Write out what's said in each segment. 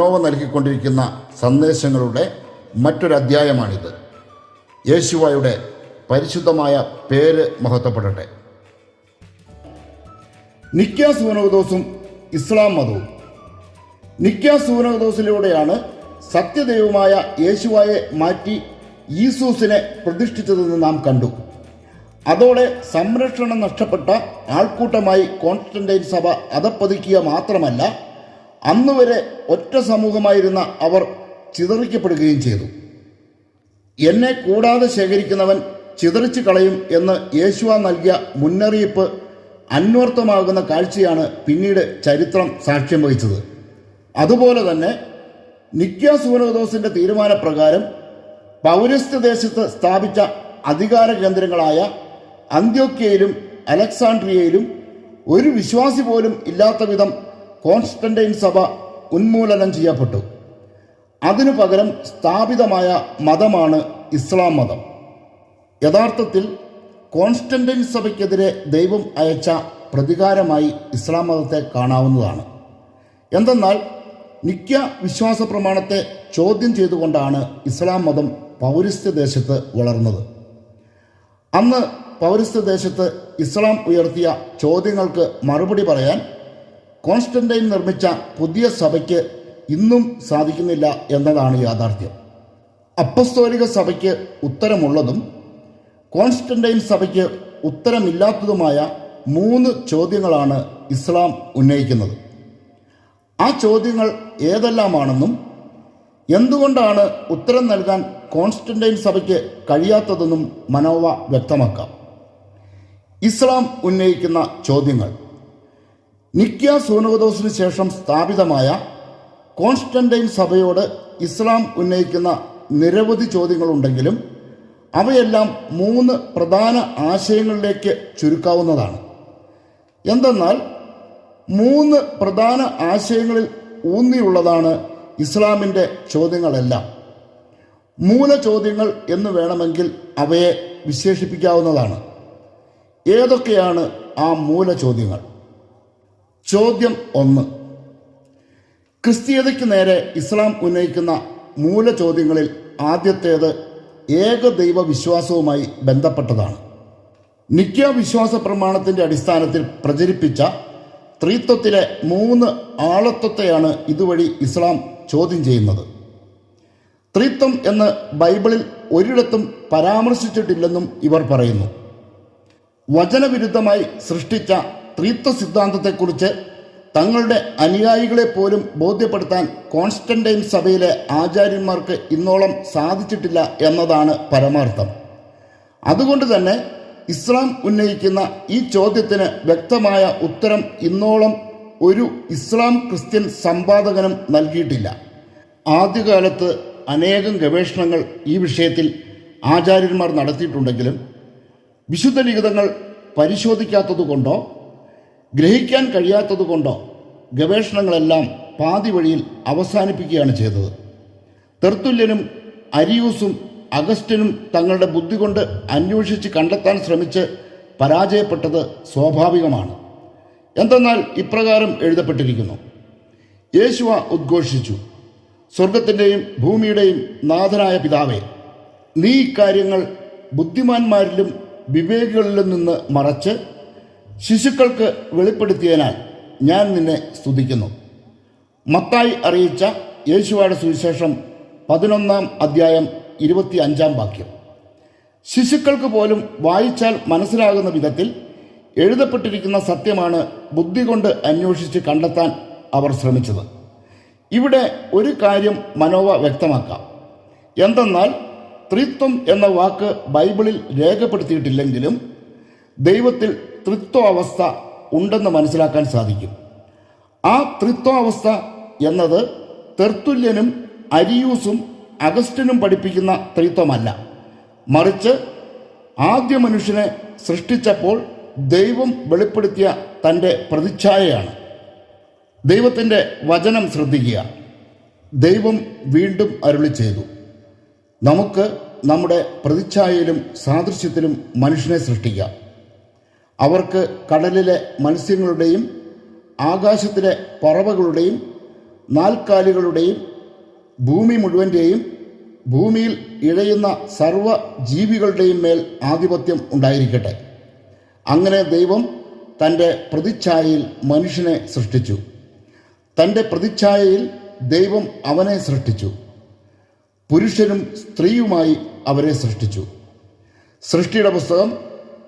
Nova നൽകിക്കൊണ്ടിരിക്കുന്ന സന്ദേശങ്ങളുടെ മറ്റൊരു അധ്യായമാണിത്. യേശുവായുടെ പരിശുദ്ധമായ പേര് മഹത്വപ്പെടട്ടെ. നിക്ക സൂനകദോസും ഇസ്ലാം മതവും. നിക്ക സൂനകദോസിലൂടെയാണ് സത്യദൈവമായ യേശുവായെ മാറ്റി ഈസൂസിനെ പ്രതിഷ്ഠിച്ചതെന്ന് നാം കണ്ടു. അതോടെ സംരക്ഷണം നഷ്ടപ്പെട്ട ആൾക്കൂട്ടമായി കോൺസ്റ്റന്റൈൻ സഭ അതപ്പതിക്കുക മാത്രമല്ല അന്നുവരെ ഒറ്റ സമൂഹമായിരുന്ന അവർ ചിതറിക്കപ്പെടുകയും ചെയ്തു. എന്നെ കൂടാതെ ശേഖരിക്കുന്നവൻ ചിതറിച്ചു കളയും എന്ന് യേശുവ നൽകിയ മുന്നറിയിപ്പ് അന്വർത്ഥമാകുന്ന കാഴ്ചയാണ് പിന്നീട് ചരിത്രം സാക്ഷ്യം വഹിച്ചത്. അതുപോലെ തന്നെ നിക്യ സൂനോദോസിന്റെ തീരുമാനപ്രകാരം പൗരസ്ത്യ ദേശത്ത് സ്ഥാപിച്ച അധികാര കേന്ദ്രങ്ങളായ അന്ത്യോക്യയിലും അലക്സാണ്ട്രിയയിലും ഒരു വിശ്വാസി പോലും ഇല്ലാത്ത വിധം കോൺസ്റ്റന്റൈൻ സഭ ഉന്മൂലനം ചെയ്യപ്പെട്ടു. അതിനു പകരം സ്ഥാപിതമായ മതമാണ് ഇസ്ലാം മതം. യഥാർത്ഥത്തിൽ കോൺസ്റ്റന്റൈൻ സഭയ്ക്കെതിരെ ദൈവം അയച്ച പ്രതികാരമായി ഇസ്ലാം മതത്തെ കാണാവുന്നതാണ്. എന്തെന്നാൽ നിക്യ വിശ്വാസ പ്രമാണത്തെ ചോദ്യം ചെയ്തുകൊണ്ടാണ് ഇസ്ലാം മതം പൗരസ്ത്യ ദേശത്ത് വളർന്നത്. അന്ന് പൗരസ്ത്യ ദേശത്ത് ഇസ്ലാം ഉയർത്തിയ ചോദ്യങ്ങൾക്ക് മറുപടി പറയാൻ കോൺസ്റ്റന്റൈൻ നിർമ്മിച്ച പുതിയ സഭയ്ക്ക് ഇന്നും സാധിക്കുന്നില്ല എന്നതാണ് യാഥാർത്ഥ്യം. അപ്പസ്തോലിക സഭയ്ക്ക് ഉത്തരമുള്ളതും കോൺസ്റ്റന്റൈൻ സഭയ്ക്ക് ഉത്തരമില്ലാത്തതുമായ മൂന്ന് ചോദ്യങ്ങളാണ് ഇസ്ലാം ഉന്നയിക്കുന്നത്. ആ ചോദ്യങ്ങൾ ഏതെല്ലാമാണെന്നും എന്തുകൊണ്ടാണ് ഉത്തരം നൽകാൻ കോൺസ്റ്റന്റൈൻ സഭയ്ക്ക് കഴിയാത്തതെന്നും മനോവ വ്യക്തമാക്കാം. ഇസ്ലാം ഉന്നയിക്കുന്ന ചോദ്യങ്ങൾ നിക്യ സൂനോദോസിന് ശേഷം സ്ഥാപിതമായ കോൺസ്റ്റന്റൈൻ സഭയോട് ഇസ്ലാം ഉന്നയിക്കുന്ന നിരവധി ചോദ്യങ്ങളുണ്ടെങ്കിലും അവയെല്ലാം മൂന്ന് പ്രധാന ആശയങ്ങളിലേക്ക് ചുരുക്കാവുന്നതാണ്. എന്തെന്നാൽ മൂന്ന് പ്രധാന ആശയങ്ങളിൽ ഊന്നിയുള്ളതാണ് ഇസ്ലാമിന്റെ ചോദ്യങ്ങളെല്ലാം. മൂല ചോദ്യങ്ങൾ എന്ന് വേണമെങ്കിൽ അവയെ വിശേഷിപ്പിക്കാവുന്നതാണ്. ഏതൊക്കെയാണ് ആ മൂല ചോദ്യങ്ങൾ? ചോദ്യം ഒന്ന്. ക്രിസ്തീയതയ്ക്ക് നേരെ ഇസ്ലാം ഉന്നയിക്കുന്ന മൂല ചോദ്യങ്ങളിൽ ആദ്യത്തേത് ഏകദൈവ വിശ്വാസവുമായി ബന്ധപ്പെട്ടതാണ്. നിക്യ വിശ്വാസ പ്രമാണത്തിന്റെ അടിസ്ഥാനത്തിൽ പ്രചരിപ്പിച്ച ത്രിത്വത്തിലെ മൂന്ന് ആളത്വത്തെയാണ് ഇതുവഴി ഇസ്ലാം ചോദ്യം ചെയ്യുന്നത്. ത്രിത്വം എന്ന് ബൈബിളിൽ ഒരിടത്തും പരാമർശിച്ചിട്ടില്ലെന്നും ഇവർ പറയുന്നു. വചനവിരുദ്ധമായി സൃഷ്ടിച്ച ത്രിത്വ സിദ്ധാന്തത്തെക്കുറിച്ച് തങ്ങളുടെ അനുയായികളെ പോലും ബോധ്യപ്പെടുത്താൻ കോൺസ്റ്റന്റൈൻ സഭയിലെ ആചാര്യന്മാർക്ക് ഇന്നോളം സാധിച്ചിട്ടില്ല എന്നതാണ് പരമാർത്ഥം. അതുകൊണ്ട് തന്നെ ഇസ്ലാം ഉന്നയിക്കുന്ന ഈ ചോദ്യത്തിന് വ്യക്തമായ ഉത്തരം ഇന്നോളം ഒരു ഇസ്ലാം ക്രിസ്ത്യൻ സമ്പാദകനും നൽകിയിട്ടില്ല. ആദ്യകാലത്ത് അനേകം ഗവേഷണങ്ങൾ ഈ വിഷയത്തിൽ ആചാര്യന്മാർ നടത്തിയിട്ടുണ്ടെങ്കിലും വിശുദ്ധ ലിഖിതങ്ങൾ പരിശോധിക്കാത്തതുകൊണ്ടോ ഗ്രഹിക്കാൻ കഴിയാത്തതുകൊണ്ടോ ഗവേഷണങ്ങളെല്ലാം പാതി വഴിയിൽ അവസാനിപ്പിക്കുകയാണ് ചെയ്തത്. തെർത്തുല്യനും അരിയൂസും അഗസ്റ്റിനും തങ്ങളുടെ ബുദ്ധി കൊണ്ട് അന്വേഷിച്ച് കണ്ടെത്താൻ ശ്രമിച്ച് പരാജയപ്പെട്ടത് സ്വാഭാവികമാണ്. എന്തെന്നാൽ ഇപ്രകാരം എഴുതപ്പെട്ടിരിക്കുന്നു. യേശുവ ഉദ്ഘോഷിച്ചു. സ്വർഗത്തിന്റെയും ഭൂമിയുടെയും നാഥനായ പിതാവേ നീ ഇക്കാര്യങ്ങൾ ബുദ്ധിമാന്മാരിലും വിവേകികളിലും നിന്ന് മറച്ച് ശിശുക്കൾക്ക് വെളിപ്പെടുത്തിയതിനാൽ ഞാൻ നിന്നെ സ്തുതിക്കുന്നു. മത്തായി അറിയിച്ച യേശുവായുടെ സുവിശേഷം പതിനൊന്നാം അധ്യായം ഇരുപത്തി അഞ്ചാം വാക്യം. ശിശുക്കൾക്ക് പോലും വായിച്ചാൽ മനസ്സിലാകുന്ന വിധത്തിൽ എഴുതപ്പെട്ടിരിക്കുന്ന സത്യമാണ് ബുദ്ധി കൊണ്ട് അന്വേഷിച്ച് കണ്ടെത്താൻ അവർ ശ്രമിച്ചത്. ഇവിടെ ഒരു കാര്യം മനോവ വ്യക്തമാക്കാം. എന്തെന്നാൽ ത്രിത്വം എന്ന വാക്ക് ബൈബിളിൽ രേഖപ്പെടുത്തിയിട്ടില്ലെങ്കിലും ദൈവത്തിൽ ത്രിത്വാവസ്ഥ ഉണ്ടെന്ന് മനസ്സിലാക്കാൻ സാധിക്കും. ആ ത്രിത്വാവസ്ഥ എന്നത് തെർത്തുല്യനും അരിയൂസും അഗസ്റ്റിനും പഠിപ്പിക്കുന്ന ത്രിത്വമല്ല മറിച്ച് ആദ്യ മനുഷ്യനെ സൃഷ്ടിച്ചപ്പോൾ ദൈവം വെളിപ്പെടുത്തിയ തന്റെ പ്രതിച്ഛായയാണ്. ദൈവത്തിന്റെ വചനം ശ്രദ്ധിക്കുക. ദൈവം വീണ്ടും അരുളി ചെയ്തു. നമുക്ക് നമ്മുടെ പ്രതിച്ഛായയിലും സാദൃശ്യത്തിലും മനുഷ്യനെ സൃഷ്ടിക്കാം. അവർക്ക് കടലിലെ മത്സ്യങ്ങളുടെയും ആകാശത്തിലെ പറവകളുടെയും നാൽക്കാലികളുടെയും ഭൂമി മുഴുവന്റെയും ഭൂമിയിൽ ഇഴയുന്ന സർവ ജീവികളുടെയും മേൽ ആധിപത്യം ഉണ്ടായിരിക്കട്ടെ. അങ്ങനെ ദൈവം തന്റെ പ്രതിച്ഛായയിൽ മനുഷ്യനെ സൃഷ്ടിച്ചു. തന്റെ പ്രതിച്ഛായയിൽ ദൈവം അവനെ സൃഷ്ടിച്ചു. പുരുഷനും സ്ത്രീയുമായി അവരെ സൃഷ്ടിച്ചു. സൃഷ്ടിയുടെ പുസ്തകം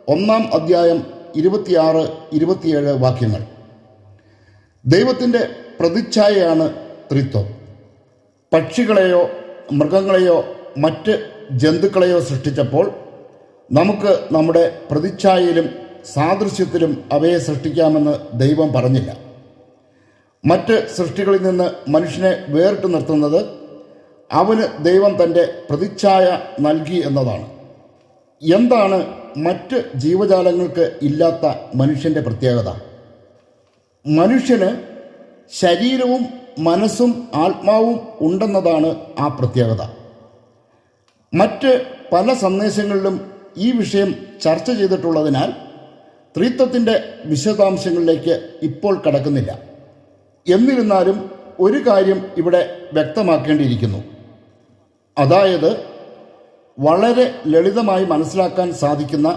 ഒന്നാം അധ്യായം ഇരുപത്തിയാറ് ഇരുപത്തിയേഴ് വാക്യങ്ങൾ. ദൈവത്തിന്റെ പ്രതിച്ഛായയാണ് ത്രിത്വം. പക്ഷികളെയോ മൃഗങ്ങളെയോ മറ്റ് ജന്തുക്കളെയോ സൃഷ്ടിച്ചപ്പോൾ നമുക്ക് നമ്മുടെ പ്രതിച്ഛായയിലും സാദൃശ്യത്തിലും അവയെ സൃഷ്ടിക്കാമെന്ന് ദൈവം പറഞ്ഞില്ല. മറ്റ് സൃഷ്ടികളിൽ നിന്ന് മനുഷ്യനെ വേറിട്ട് നിർത്തുന്നത് അവന് ദൈവം തന്റെ പ്രതിച്ഛായ നൽകി എന്നതാണ്. എന്താണ് മറ്റ് ജീവജാലങ്ങൾക്ക് ഇല്ലാത്ത മനുഷ്യന്റെ പ്രത്യേകത? മനുഷ്യന് ശരീരവും മനസ്സും ആത്മാവും ഉണ്ടെന്നതാണ് ആ പ്രത്യേകത. മറ്റ് പല സന്ദേശങ്ങളിലും ഈ വിഷയം ചർച്ച ചെയ്തിട്ടുള്ളതിനാൽ ത്രിത്വത്തിന്റെ വിശദാംശങ്ങളിലേക്ക് ഇപ്പോൾ കടക്കുന്നില്ല. എന്നിരുന്നാലും ഒരു കാര്യം ഇവിടെ വ്യക്തമാക്കേണ്ടിയിരിക്കുന്നു. അതായത് വളരെ ലളിതമായി മനസ്സിലാക്കാൻ സാധിക്കുന്ന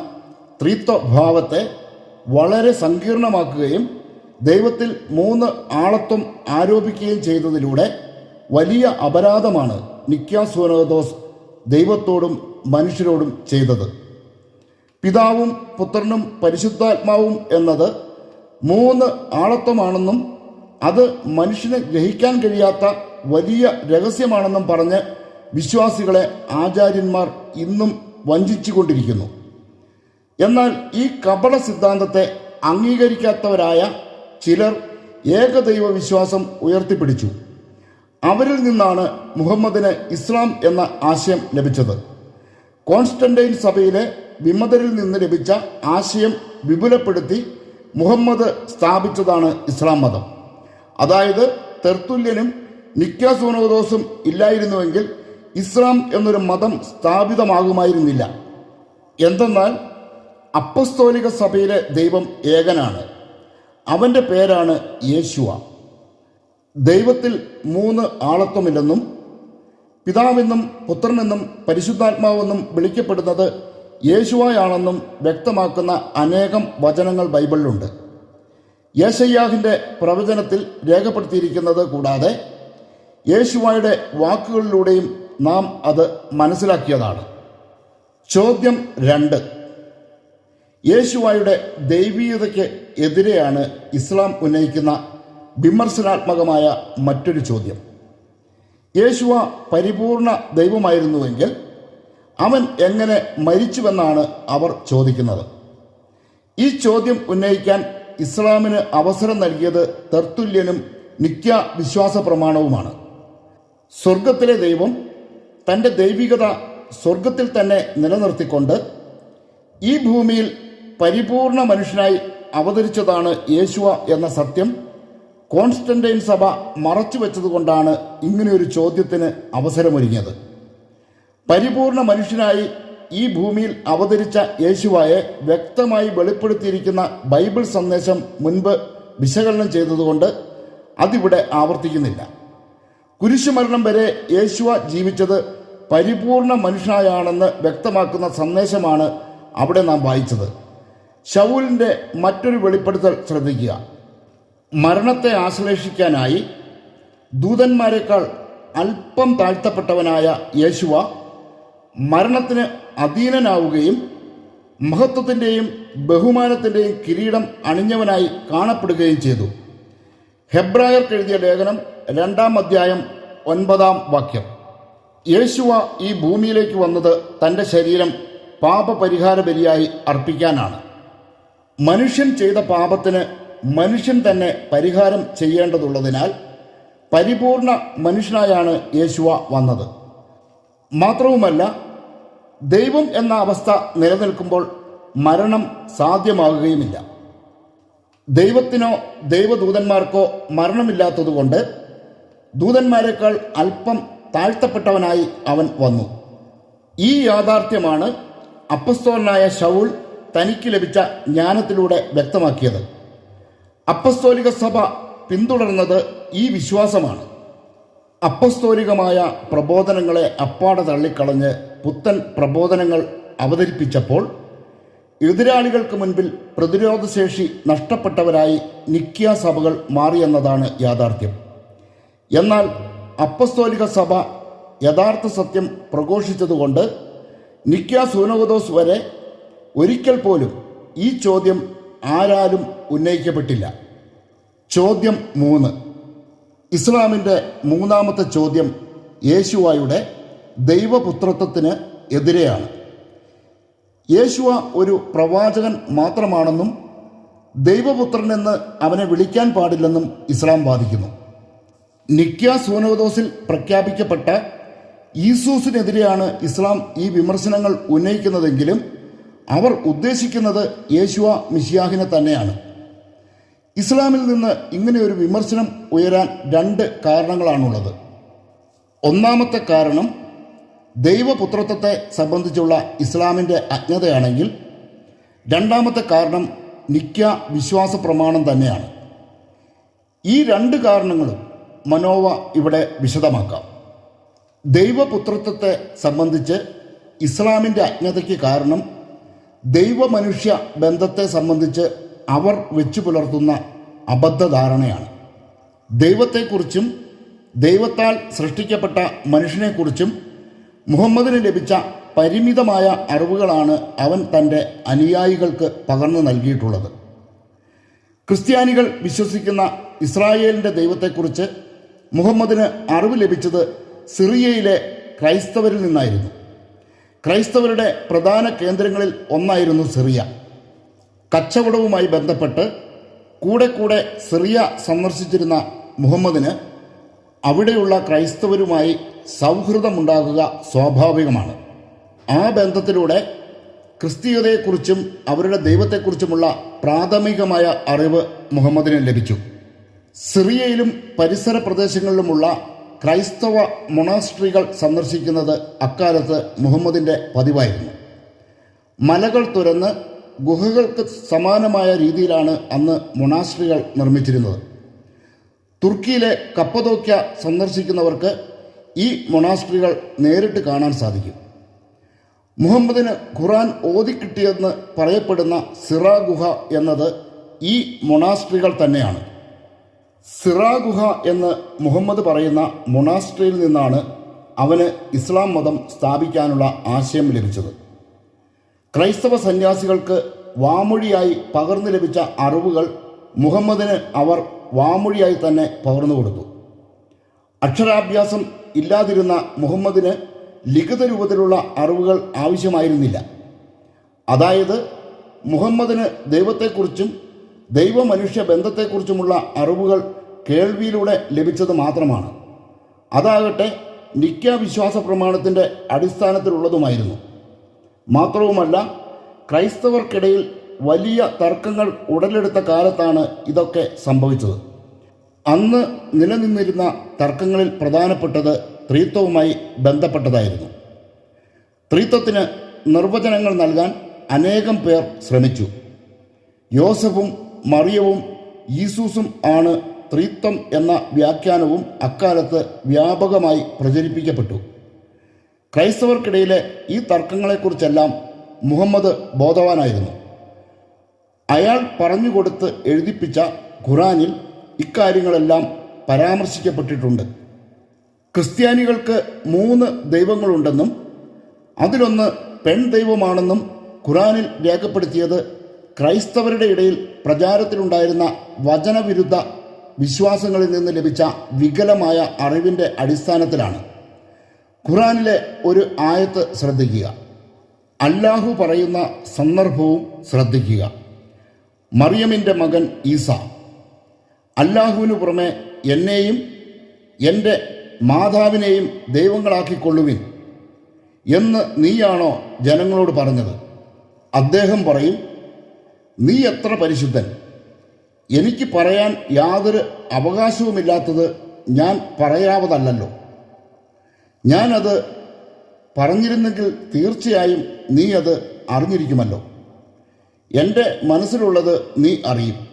ത്രിത്വഭാവത്തെ വളരെ സങ്കീർണമാക്കുകയും ദൈവത്തിൽ മൂന്ന് ആളത്വം ആരോപിക്കുകയും ചെയ്തതിലൂടെ വലിയ അപരാധമാണ് നിക്യാസോനോദോസ് ദൈവത്തോടും മനുഷ്യരോടും ചെയ്തത്. പിതാവും പുത്രനും പരിശുദ്ധാത്മാവും എന്നത് മൂന്ന് ആളത്വമാണെന്നും അത് മനുഷ്യന് ഗ്രഹിക്കാൻ കഴിയാത്ത വലിയ രഹസ്യമാണെന്നും പറഞ്ഞ് വിശ്വാസികളെ ആചാര്യന്മാർ ഇന്നും വഞ്ചിച്ചുകൊണ്ടിരിക്കുന്നു. എന്നാൽ ഈ കപട സിദ്ധാന്തത്തെ അംഗീകരിക്കാത്തവരായ ചിലർ ഏകദൈവ വിശ്വാസം ഉയർത്തിപ്പിടിച്ചു. അവരിൽ നിന്നാണ് മുഹമ്മദിന് ഇസ്ലാം എന്ന ആശയം ലഭിച്ചത്. കോൺസ്റ്റന്റൈൻ സഭയിലെ വിമതരിൽ നിന്ന് ലഭിച്ച ആശയം വിപുലപ്പെടുത്തി മുഹമ്മദ് സ്ഥാപിച്ചതാണ് ഇസ്ലാം മതം. അതായത് തെർത്തുല്യനും നിക്കാസോനോദോസും ഇല്ലായിരുന്നുവെങ്കിൽ ഇസ്ലാം എന്നൊരു മതം സ്ഥാപിതമാകുമായിരുന്നില്ല. എന്തെന്നാൽ അപ്പസ്തോലിക സഭയിലെ ദൈവം ഏകനാണ്. അവന്റെ പേരാണ് യേശുവ. ദൈവത്തിൽ മൂന്ന് ആളത്വമില്ലെന്നും പിതാവെന്നും പുത്രനെന്നും പരിശുദ്ധാത്മാവെന്നും വിളിക്കപ്പെടുന്നത് യേശുവായാണെന്നും വ്യക്തമാക്കുന്ന അനേകം വചനങ്ങൾ ബൈബിളിലുണ്ട്. യേശയ്യാഹിന്റെ പ്രവചനത്തിൽ രേഖപ്പെടുത്തിയിരിക്കുന്നത് കൂടാതെ യേശുവായുടെ വാക്കുകളിലൂടെയും നാം അത് മനസ്സിലാക്കിയതാണ്. ചോദ്യം രണ്ട്. യേശുവായുടെ ദൈവീയതയ്ക്ക് എതിരെയാണ് ഇസ്ലാം ഉന്നയിക്കുന്ന വിമർശനാത്മകമായ മറ്റൊരു ചോദ്യം. യേശുവ പരിപൂർണ ദൈവമായിരുന്നുവെങ്കിൽ അവൻ എങ്ങനെ മരിച്ചുവെന്നാണ് അവർ ചോദിക്കുന്നത്. ഈ ചോദ്യം ഉന്നയിക്കാൻ ഇസ്ലാമിന് അവസരം നൽകിയത് തെർത്തുല്യനും നിത്യ വിശ്വാസ പ്രമാണവുമാണ്. സ്വർഗത്തിലെ ദൈവം തന്റെ ദൈവികത സ്വർഗത്തിൽ തന്നെ നിലനിർത്തിക്കൊണ്ട് ഈ ഭൂമിയിൽ പരിപൂർണ മനുഷ്യനായി അവതരിച്ചതാണ് യേശുവ എന്ന സത്യം. കോൺസ്റ്റന്റൈൻ സഭ മറച്ചു വെച്ചതുകൊണ്ടാണ് ഇങ്ങനെയൊരു ചോദ്യത്തിന് അവസരമൊരുങ്ങിയത്. പരിപൂർണ മനുഷ്യനായി ഈ ഭൂമിയിൽ അവതരിച്ച യേശുവായെ വ്യക്തമായി വെളിപ്പെടുത്തിയിരിക്കുന്ന ബൈബിൾ സന്ദേശം മുൻപ് വിശകലനം ചെയ്തതുകൊണ്ട് അതിവിടെ ആവർത്തിക്കുന്നില്ല. കുരിശുമരണം വരെ യേശുവ ജീവിച്ചത് പരിപൂർണ മനുഷ്യനായാണെന്ന് വ്യക്തമാക്കുന്ന സന്ദേശമാണ് അവിടെ നാം വായിച്ചത്. ഷൗലിന്റെ മറ്റൊരു വെളിപ്പെടുത്തൽ ശ്രദ്ധിക്കുക. മരണത്തെ ആശ്ലേഷിക്കാനായി ദൂതന്മാരെക്കാൾ അല്പം താഴ്ത്തപ്പെട്ടവനായ യേശുവ മരണത്തിന് അധീനനാവുകയും മഹത്വത്തിന്റെയും ബഹുമാനത്തിന്റെയും കിരീടം അണിഞ്ഞവനായി കാണപ്പെടുകയും ചെയ്തു. ഹെബ്രായർക്ക് എഴുതിയ ലേഖനം രണ്ടാം അധ്യായം ഒൻപതാം വാക്യം. യേശുവ ഈ ഭൂമിയിലേക്ക് വന്നത് തന്റെ ശരീരം പാപപരിഹാര ബലിയായി അർപ്പിക്കാനാണ്. മനുഷ്യൻ ചെയ്ത പാപത്തിന് മനുഷ്യൻ തന്നെ പരിഹാരം ചെയ്യേണ്ടതുള്ളതിനാൽ പരിപൂർണ മനുഷ്യനായാണ് യേശുവ വന്നത്. മാത്രവുമല്ല ദൈവം എന്ന അവസ്ഥ നിലനിൽക്കുമ്പോൾ മരണം സാധ്യമാകുകയുമില്ല. ദൈവത്തിനോ ദൈവദൂതന്മാർക്കോ മരണമില്ലാത്തതുകൊണ്ട് ദൂതന്മാരെക്കാൾ അല്പം താഴ്ത്തപ്പെട്ടവനായി അവൻ വന്നു. ഈ യാഥാർത്ഥ്യമാണ് അപ്പസ്തോലനായ ഷൗൾ തനിക്ക് ലഭിച്ച ജ്ഞാനത്തിലൂടെ വ്യക്തമാക്കിയത്. അപ്പസ്തോലിക സഭ പിന്തുടർന്നത് ഈ വിശ്വാസമാണ്. അപ്പസ്തോലികമായ പ്രബോധനങ്ങളെ അപ്പാടെ തള്ളിക്കളഞ്ഞ് പുത്തൻ പ്രബോധനങ്ങൾ അവതരിപ്പിച്ചപ്പോൾ എതിരാളികൾക്ക് മുൻപിൽ പ്രതിരോധശേഷി നഷ്ടപ്പെട്ടവരായി നിക്കിയ സഭകൾ മാറിയെന്നതാണ് യാഥാർത്ഥ്യം. എന്നാൽ അപ്പസ്തോലിക സഭ യഥാർത്ഥ സത്യം പ്രഘോഷിച്ചതുകൊണ്ട് നിക്യ സൂനോദോസ് വരെ ഒരിക്കൽ പോലും ഈ ചോദ്യം ആരാലും ഉന്നയിക്കപ്പെട്ടില്ല. ചോദ്യം മൂന്ന്. ഇസ്ലാമിന്റെ മൂന്നാമത്തെ ചോദ്യം യേശുവായുടെ ദൈവപുത്രത്വത്തിന് എതിരെയാണ്. യേശുവ ഒരു പ്രവാചകൻ മാത്രമാണെന്നും ദൈവപുത്രനെന്ന് അവനെ വിളിക്കാൻ പാടില്ലെന്നും ഇസ്ലാം വാദിക്കുന്നു. നിക്യ സോനോദോസിൽ പ്രഖ്യാപിക്കപ്പെട്ട ഈസൂസിനെതിരെയാണ് ഇസ്ലാം ഈ വിമർശനങ്ങൾ ഉന്നയിക്കുന്നതെങ്കിലും അവർ ഉദ്ദേശിക്കുന്നത് യേശുവ മിഷിയാഹിനെ തന്നെയാണ്. ഇസ്ലാമിൽ നിന്ന് ഇങ്ങനെ ഒരു വിമർശനം ഉയരാൻ രണ്ട് കാരണങ്ങളാണുള്ളത്. ഒന്നാമത്തെ കാരണം ദൈവപുത്രത്വത്തെ സംബന്ധിച്ചുള്ള ഇസ്ലാമിന്റെ അജ്ഞതയാണെങ്കിൽ. രണ്ടാമത്തെ കാരണം നിക്യ വിശ്വാസ പ്രമാണം തന്നെയാണ്. ഈ രണ്ട് കാരണങ്ങളും മനോവ ഇവിടെ വിശദമാക്കാം. ദൈവപുത്രത്വത്തെ സംബന്ധിച്ച് ഇസ്ലാമിന്റെ അജ്ഞതയ്ക്ക് കാരണം ദൈവമനുഷ്യ ബന്ധത്തെ സംബന്ധിച്ച് അവർ വെച്ചു പുലർത്തുന്ന അബദ്ധധാരണയാണ്. ദൈവത്തെക്കുറിച്ചും ദൈവത്താൽ സൃഷ്ടിക്കപ്പെട്ട മനുഷ്യനെക്കുറിച്ചും മുഹമ്മദിന് ലഭിച്ച പരിമിതമായ അറിവുകളാണ് അവൻ തന്റെ അനുയായികൾക്ക് പകർന്നു നൽകിയിട്ടുള്ളത്. ക്രിസ്ത്യാനികൾ വിശ്വസിക്കുന്ന ഇസ്രായേലിന്റെ ദൈവത്തെക്കുറിച്ച് മുഹമ്മദിന് അറിവ് ലഭിച്ചത് സിറിയയിലെ ക്രൈസ്തവരിൽ നിന്നായിരുന്നു. ക്രൈസ്തവരുടെ പ്രധാന കേന്ദ്രങ്ങളിൽ ഒന്നായിരുന്നു സിറിയ. കച്ചവടവുമായി ബന്ധപ്പെട്ട് കൂടെ കൂടെ സിറിയ സന്ദർശിച്ചിരുന്ന മുഹമ്മദിന് അവിടെയുള്ള ക്രൈസ്തവരുമായി സൗഹൃദമുണ്ടാകുക സ്വാഭാവികമാണ്. ആ ബന്ധത്തിലൂടെ ക്രിസ്തീയതയെക്കുറിച്ചും അവരുടെ ദൈവത്തെക്കുറിച്ചുമുള്ള പ്രാഥമികമായ അറിവ് മുഹമ്മദിന് ലഭിച്ചു. സിറിയയിലും പരിസര പ്രദേശങ്ങളിലുമുള്ള ക്രൈസ്തവ മൊണാസ്ട്രികൾ സന്ദർശിക്കുന്നത് അക്കാലത്ത് മുഹമ്മദിന്റെ പതിവായിരുന്നു. മലകൾ തുരന്ന് ഗുഹകൾക്ക് സമാനമായ രീതിയിലാണ് അന്ന് മൊണാസ്ട്രികൾ നിർമ്മിച്ചിരുന്നത്. തുർക്കിയിലെ കപ്പതോക്യ സന്ദർശിക്കുന്നവർക്ക് ഈ മൊണാസ്ട്രികൾ നേരിട്ട് കാണാൻ സാധിക്കും. മുഹമ്മദിന് ഖുറാൻ ഓതിക്കിട്ടിയെന്ന് പറയപ്പെടുന്ന സിറ ഗുഹ എന്നത് ഈ മൊണാസ്ട്രികൾ തന്നെയാണ്. സിറ ഗുഹ എന്ന് മുഹമ്മദ് പറയുന്ന മൊണാസ്ട്രിയിൽ നിന്നാണ് അവന് ഇസ്ലാം മതം സ്ഥാപിക്കാനുള്ള ആശയം ലഭിച്ചത്. ക്രൈസ്തവ സന്യാസികൾക്ക് വാമൊഴിയായി പകർന്നു ലഭിച്ച അറിവുകൾ മുഹമ്മദിന് അവർ വാമൊഴിയായി തന്നെ പകർന്നു കൊടുത്തു. അക്ഷരാഭ്യാസം ഇല്ലാതിരുന്ന മുഹമ്മദിന് ലിഖിത രൂപത്തിലുള്ള അറിവുകൾ ആവശ്യമായിരുന്നില്ല. അതായത് മുഹമ്മദിന് ദൈവത്തെക്കുറിച്ചും ദൈവമനുഷ്യ ബന്ധത്തെക്കുറിച്ചുമുള്ള അറിവുകൾ കേൾവിയിലൂടെ ലഭിച്ചത് മാത്രമാണ്. അതാകട്ടെ നിക്ക പ്രമാണത്തിന്റെ അടിസ്ഥാനത്തിലുള്ളതുമായിരുന്നു. മാത്രവുമല്ല ക്രൈസ്തവർക്കിടയിൽ വലിയ തർക്കങ്ങൾ ഉടലെടുത്ത കാലത്താണ് ഇതൊക്കെ സംഭവിച്ചത്. അന്ന് നിലനിന്നിരുന്ന തർക്കങ്ങളിൽ പ്രധാനപ്പെട്ടത് ത്രീത്വവുമായി ബന്ധപ്പെട്ടതായിരുന്നു. ത്രീത്വത്തിന് നിർവചനങ്ങൾ നൽകാൻ അനേകം പേർ ശ്രമിച്ചു. യോസഫും മറിയവും ഈസൂസും ആണ് ത്രിത്വം എന്ന വ്യാഖ്യാനവും അക്കാലത്ത് വ്യാപകമായി പ്രചരിപ്പിക്കപ്പെട്ടു. ക്രൈസ്തവർക്കിടയിലെ ഈ തർക്കങ്ങളെക്കുറിച്ചെല്ലാം മുഹമ്മദ് ബോധവാനായിരുന്നു. അയാൾ പറഞ്ഞുകൊടുത്ത് എഴുതിപ്പിച്ച ഖുറാനിൽ ഇക്കാര്യങ്ങളെല്ലാം പരാമർശിക്കപ്പെട്ടിട്ടുണ്ട്. ക്രിസ്ത്യാനികൾക്ക് മൂന്ന് ദൈവങ്ങളുണ്ടെന്നും അതിലൊന്ന് പെൺ ദൈവമാണെന്നും ഖുറാനിൽ രേഖപ്പെടുത്തിയത് ക്രൈസ്തവരുടെ ഇടയിൽ പ്രചാരത്തിലുണ്ടായിരുന്ന വചനവിരുദ്ധ വിശ്വാസങ്ങളിൽ നിന്ന് ലഭിച്ച വികലമായ അറിവിന്റെ അടിസ്ഥാനത്തിലാണ്. ഖുറാനിലെ ഒരു ആയത്ത് ശ്രദ്ധിക്കുക. അല്ലാഹു പറയുന്ന സന്ദർഭവും ശ്രദ്ധിക്കുക. മറിയമിന്റെ മകൻ ഈസ. അല്ലാഹുവിന് പുറമെ എന്നെയും എന്റെ മാതാവിനെയും ദൈവങ്ങളാക്കിക്കൊള്ളുവിൻ എന്ന് നീയാണോ ജനങ്ങളോട് പറഞ്ഞത്? അദ്ദേഹം പറയും നീ എത്ര പരിശുദ്ധൻ? എനിക്ക് പറയാൻ യാതൊരു അവകാശവുമില്ലാത്തത് ഞാൻ പറയാവതല്ലോ ഞാനത് പറഞ്ഞിരുന്നെങ്കിൽ തീർച്ചയായും നീ അത് അറിഞ്ഞിരിക്കുമല്ലോ. എന്റെ മനസ്സിലുള്ളത് നീ അറിയും.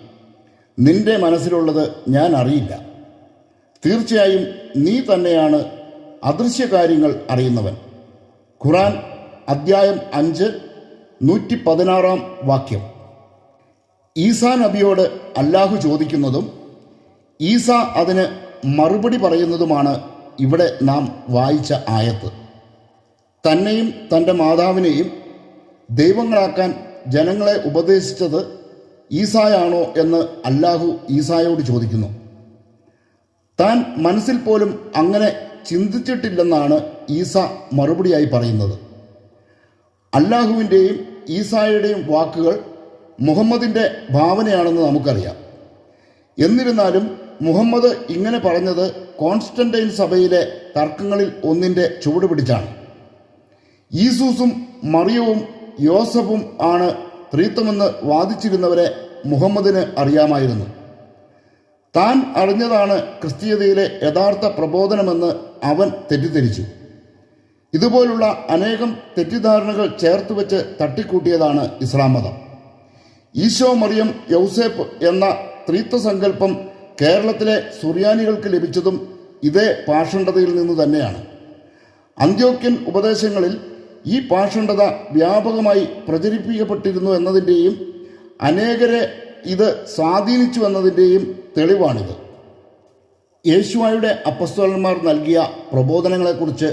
നിന്റെ മനസ്സിലുള്ളത് ഞാൻ അറിയില്ല. തീർച്ചയായും നീ തന്നെയാണ് അദൃശ്യ കാര്യങ്ങൾ അറിയുന്നവൻ. ഖുറാൻ അദ്ധ്യായം അഞ്ച് നൂറ്റി പതിനാറാം വാക്യം. ഈസാ നബിയോട് അല്ലാഹു ചോദിക്കുന്നതും ഈസ അതിന് മറുപടി പറയുന്നതുമാണ് ഇവിടെ നാം വായിച്ച ആയത്ത്. തന്നെയും തന്റെ മാതാവിനെയും ദൈവങ്ങളാക്കാൻ ജനങ്ങളെ ഉപദേശിച്ചത് ഈസായാണോ എന്ന് അല്ലാഹു ഈസായോട് ചോദിക്കുന്നു. താൻ മനസ്സിൽ പോലും അങ്ങനെ ചിന്തിച്ചിട്ടില്ലെന്നാണ് ഈസ മറുപടിയായി പറയുന്നത്. അല്ലാഹുവിന്റെയും ഈസായുടെയും വാക്കുകൾ മുഹമ്മദിന്റെ ഭാവനയാണെന്ന് നമുക്കറിയാം. എന്നിരുന്നാലും മുഹമ്മദ് ഇങ്ങനെ പറഞ്ഞത് കോൺസ്റ്റന്റൈൻ സഭയിലെ തർക്കങ്ങളിൽ ഒന്നിന്റെ ചുവട് പിടിച്ചാണ്. ഈസൂസും മറിയവും യോസഫും ആണ് ത്രീത്വമെന്ന് വാദിച്ചിരുന്നവരെ മുഹമ്മദിന് അറിയാമായിരുന്നു. താൻ അറിഞ്ഞതാണ് ക്രിസ്തീയതയിലെ യഥാർത്ഥ പ്രബോധനമെന്ന് അവൻ തെറ്റിദ്ധരിച്ചു. ഇതുപോലുള്ള അനേകം തെറ്റിദ്ധാരണകൾ ചേർത്ത് വെച്ച് തട്ടിക്കൂട്ടിയതാണ് ഇസ്ലാം മതം. ഈശോ മറിയം യൗസേപ്പ് എന്ന ത്രീത്വ സങ്കല്പം കേരളത്തിലെ സുറിയാനികൾക്ക് ലഭിച്ചതും ഇതേ പാഷണ്ഡതയിൽ നിന്ന് തന്നെയാണ്. അന്ത്യോക്യൻ ഉപദേശങ്ങളിൽ ഈ പാഷണ്ഡത വ്യാപകമായി പ്രചരിപ്പിക്കപ്പെട്ടിരുന്നു എന്നതിന്റെയും അനേകരെ ഇത് സ്വാധീനിച്ചു എന്നതിന്റെയും തെളിവാണിത്. യേശുവായുടെ അപ്പസ്തോലന്മാർ നൽകിയ പ്രബോധനങ്ങളെക്കുറിച്ച്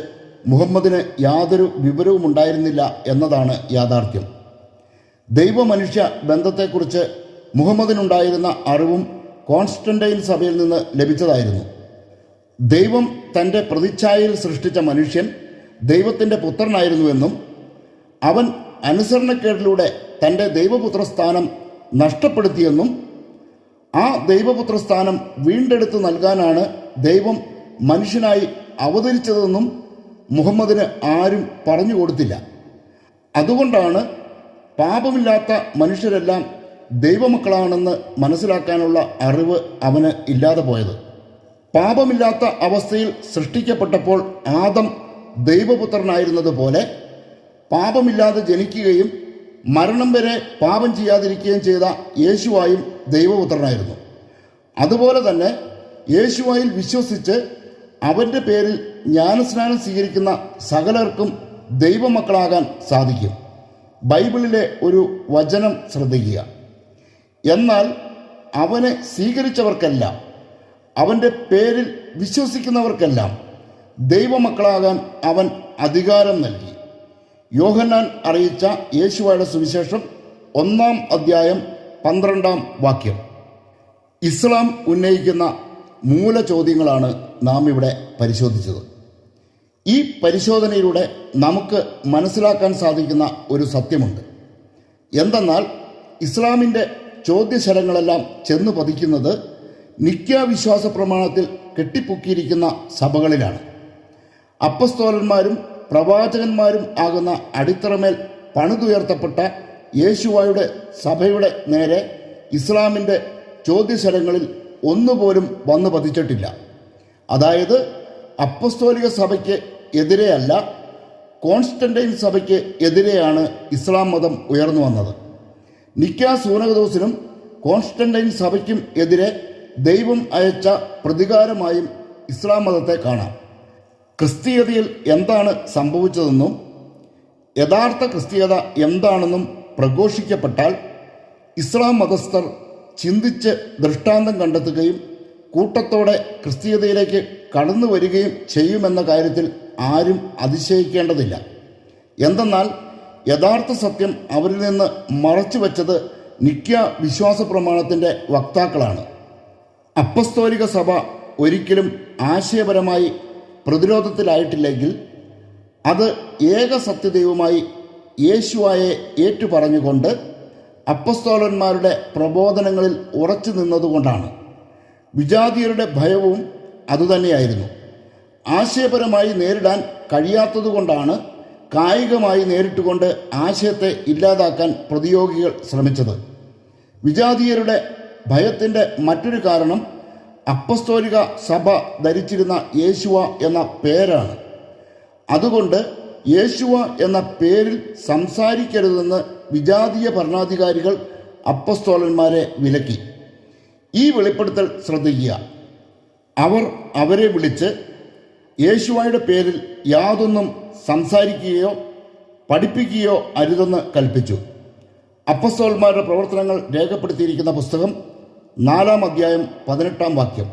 മുഹമ്മദിന് യാതൊരു വിവരവും ഉണ്ടായിരുന്നില്ല എന്നതാണ് യാഥാർത്ഥ്യം. ദൈവമനുഷ്യ ബന്ധത്തെക്കുറിച്ച് മുഹമ്മദിനുണ്ടായിരുന്ന അറിവും കോൺസ്റ്റന്റൈൻ സഭയിൽ നിന്ന് ലഭിച്ചതായിരുന്നു. ദൈവം തന്റെ പ്രതിച്ഛായയിൽ സൃഷ്ടിച്ച മനുഷ്യൻ ദൈവത്തിന്റെ പുത്രനായിരുന്നുവെന്നും അവൻ അനുസരണക്കേടിലൂടെ തന്റെ ദൈവപുത്ര സ്ഥാനം നഷ്ടപ്പെടുത്തിയെന്നും ആ ദൈവപുത്ര സ്ഥാനം വീണ്ടെടുത്ത് നൽകാനാണ് ദൈവം മനുഷ്യനായി അവതരിച്ചതെന്നും മുഹമ്മദിന് ആരും പറഞ്ഞു കൊടുത്തില്ല. അതുകൊണ്ടാണ് പാപമില്ലാത്ത മനുഷ്യരെല്ലാം ദൈവമക്കളാണെന്ന് മനസ്സിലാക്കാനുള്ള അറിവ് അവന് ഇല്ലാതെ പോയത്. പാപമില്ലാത്ത അവസ്ഥയിൽ സൃഷ്ടിക്കപ്പെട്ടപ്പോൾ ആദം ദൈവപുത്രനായിരുന്നതുപോലെ പാപമില്ലാതെ ജനിക്കുകയും മരണം വരെ പാപം ചെയ്യാതിരിക്കുകയും ചെയ്ത യേശുവായും ദൈവപുത്രനായിരുന്നു. അതുപോലെ തന്നെ യേശുവായിൽ വിശ്വസിച്ച് അവന്റെ പേരിൽ ജ്ഞാനസ്നാനം സ്വീകരിക്കുന്ന സകലർക്കും ദൈവമക്കളാകാൻ സാധിക്കും. ബൈബിളിലെ ഒരു വചനം ശ്രദ്ധിക്കുക. എന്നാൽ അവനെ സ്വീകരിച്ചവർക്കെല്ലാം അവന്റെ പേരിൽ വിശ്വസിക്കുന്നവർക്കെല്ലാം ദൈവമക്കളാകാൻ അവൻ അധികാരം നൽകി. യോഹന്നാൻ അറിയിച്ച യേശുവയുടെ സുവിശേഷം ഒന്നാം അധ്യായം പന്ത്രണ്ടാം വാക്യം. ഇസ്ലാം ഉന്നയിക്കുന്ന മൂല ചോദ്യങ്ങളാണ് നാം ഇവിടെ പരിശോധിച്ചത്. ഈ പരിശോധനയിലൂടെ നമുക്ക് മനസ്സിലാക്കാൻ സാധിക്കുന്ന ഒരു സത്യമുണ്ട്. എന്തെന്നാൽ ഇസ്ലാമിന്റെ ചോദ്യശരങ്ങളെല്ലാം ചെന്ന് പതിക്കുന്നത് നിത്യാവിശ്വാസ പ്രമാണത്തിൽ കെട്ടിപ്പൊക്കിയിരിക്കുന്ന സഭകളിലാണ്. അപ്പസ്തോലന്മാരും പ്രവാചകന്മാരും ആകുന്ന അടിത്തറമേൽ പണിതുയർത്തപ്പെട്ട യേശുവായുടെ സഭയുടെ നേരെ ഇസ്ലാമിന്റെ ചോദ്യശരങ്ങളിൽ ഒന്നുപോലും വന്നു പതിച്ചിട്ടില്ല. അതായത് അപ്പസ്തോലിക സഭയ്ക്ക് എതിരെയല്ല കോൺസ്റ്റന്റൈൻ സഭയ്ക്ക് എതിരെയാണ് ഇസ്ലാം മതം ഉയർന്നു വന്നത്. നിക്ക സൂനകദോസിനും കോൺസ്റ്റന്റൈൻ സഭയ്ക്കും എതിരെ ദൈവം അയച്ച പ്രതികാരമായും ഇസ്ലാം മതത്തെ കാണാം. ക്രിസ്തീയതയിൽ എന്താണ് സംഭവിച്ചതെന്നും യഥാർത്ഥ ക്രിസ്തീയത എന്താണെന്നും പ്രഘോഷിക്കപ്പെട്ടാൽ ഇസ്ലാം മതസ്ഥർ ചിന്തിച്ച് ദൃഷ്ടാന്തം കണ്ടെത്തുകയും കൂട്ടത്തോടെ ക്രിസ്തീയതയിലേക്ക് കടന്നു വരികയും ചെയ്യുമെന്ന കാര്യത്തിൽ ആരും അതിശയിക്കേണ്ടതില്ല. എന്തെന്നാൽ യഥാർത്ഥ സത്യം അവരിൽ നിന്ന് മറച്ചു വച്ചത് നിക്യ വിശ്വാസ പ്രമാണത്തിന്റെ വക്താക്കളാണ്. അപ്പസ്തോലിക സഭ ഒരിക്കലും ആശയപരമായി പ്രതിരോധത്തിലായിട്ടില്ലെങ്കിൽ അത് ഏക സത്യദൈവമായി യേശുവായെ ഏറ്റുപറഞ്ഞുകൊണ്ട് അപ്പസ്തോലന്മാരുടെ പ്രബോധനങ്ങളിൽ ഉറച്ചു നിന്നതുകൊണ്ടാണ്. വിജാതിയരുടെ ഭയവും അതുതന്നെയായിരുന്നു. ആശയപരമായി നേരിടാൻ കഴിയാത്തതുകൊണ്ടാണ് കായികമായി നേരിട്ടുകൊണ്ട് ആശയത്തെ ഇല്ലാതാക്കാൻ പ്രതിയോഗികൾ ശ്രമിച്ചത്. വിജാതീയരുടെ ഭയത്തിന്റെ മറ്റൊരു കാരണം അപ്പസ്തോലിക സഭ ധരിച്ചിരുന്ന യേശുവ എന്ന പേരാണ്. അതുകൊണ്ട് യേശുവ എന്ന പേരിൽ സംസാരിക്കരുതെന്ന് വിജാതീയ ഭരണാധികാരികൾ അപ്പസ്തോലന്മാരെ വിലക്കി. ഈ വെളിപ്പെടുത്തൽ ശ്രദ്ധിക്കുക. അവർ അവരെ വിളിച്ച് യേശുവായുടെ പേരിൽ യാതൊന്നും സംസാരിക്കുകയോ പഠിപ്പിക്കുകയോ അരുതെന്ന് കൽപ്പിച്ചു. അപ്പസ്തോൽമാരുടെ പ്രവർത്തനങ്ങൾ രേഖപ്പെടുത്തിയിരിക്കുന്ന പുസ്തകം നാലാം അധ്യായം പതിനെട്ടാം വാക്യം.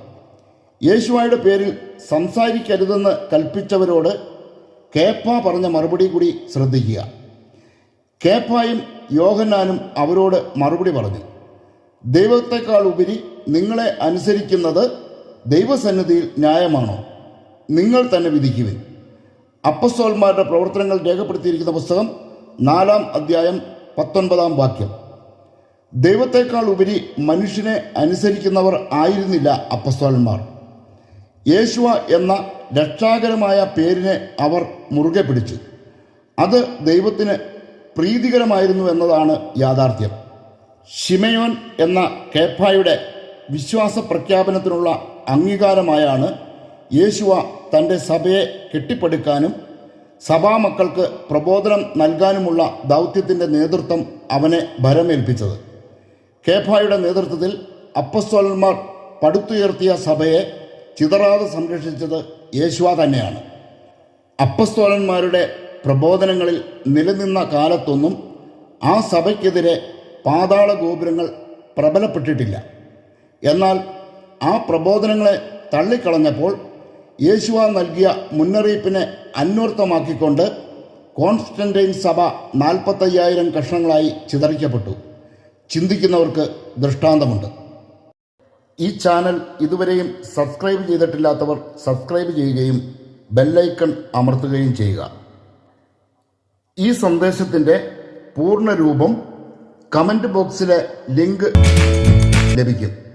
യേശുവായുടെ പേരിൽ സംസാരിക്കരുതെന്ന് കൽപ്പിച്ചവരോട് കേപ്പ പറഞ്ഞ മറുപടി കൂടി ശ്രദ്ധിക്കുക. കേപ്പായും യോഹന്നാനും അവരോട് മറുപടി പറഞ്ഞു. ദൈവത്തെക്കാൾ ഉപരി നിങ്ങളെ അനുസരിക്കുന്നത് ദൈവസന്നിധിയിൽ ന്യായമാണോ? നിങ്ങൾ തന്നെ വിധിക്കുവിൻ. അപ്പസ്തോൽമാരുടെ പ്രവർത്തനങ്ങൾ രേഖപ്പെടുത്തിയിരിക്കുന്ന പുസ്തകം നാലാം അധ്യായം പത്തൊൻപതാം വാക്യം. ദൈവത്തെക്കാൾ ഉപരി മനുഷ്യനെ അനുസരിക്കുന്നവർ ആയിരുന്നില്ല അപ്പസ്തോലന്മാർ. യേശുവ എന്ന രക്ഷാകരമായ പേരിനെ അവർ മുറുകെ പിടിച്ചു. അത് ദൈവത്തിന് പ്രീതികരമായിരുന്നു എന്നതാണ് യാഥാർത്ഥ്യം. ഷിമയോൻ എന്ന കേഫായുടെ വിശ്വാസ പ്രഖ്യാപനത്തിനുള്ള അംഗീകാരമായാണ് യേശുവ തന്റെ സഭയെ കെട്ടിപ്പടുക്കാനും സഭാമക്കൾക്ക് പ്രബോധനം നൽകാനുമുള്ള ദൗത്യത്തിന്റെ നേതൃത്വം അവനെ ഭരമേൽപ്പിച്ചത്. കേഫായുടെ നേതൃത്വത്തിൽ അപ്പസ്തോലന്മാർ പടുത്തുയർത്തിയ സഭയെ ചിതറാതെ സംരക്ഷിച്ചത് യേശുവ തന്നെയാണ്. അപ്പസ്തോലന്മാരുടെ പ്രബോധനങ്ങളിൽ നിലനിന്ന കാലത്തൊന്നും ആ സഭയ്ക്കെതിരെ പാതാള ഗോപുരങ്ങൾ പ്രബലപ്പെട്ടിട്ടില്ല. എന്നാൽ ആ പ്രബോധനങ്ങളെ തള്ളിക്കളഞ്ഞപ്പോൾ യേശുവ നൽകിയ മുന്നറിയിപ്പിനെ അന്വർത്ഥമാക്കിക്കൊണ്ട് കോൺസ്റ്റന്റൈൻ സഭ നാൽപ്പത്തയ്യായിരം കഷ്ണങ്ങളായി ചിതറിക്കപ്പെട്ടു. ചിന്തിക്കുന്നവർക്ക് ദൃഷ്ടാന്തമുണ്ട്. ഈ ചാനൽ ഇതുവരെയും സബ്സ്ക്രൈബ് ചെയ്തിട്ടില്ലാത്തവർ സബ്സ്ക്രൈബ് ചെയ്യുകയും ബെല്ലൈക്കൺ അമർത്തുകയും ചെയ്യുക. ഈ സന്ദേശത്തിന്റെ പൂർണ രൂപം കമന്റ് ബോക്സിലെ ലിങ്ക് ലഭിക്കും.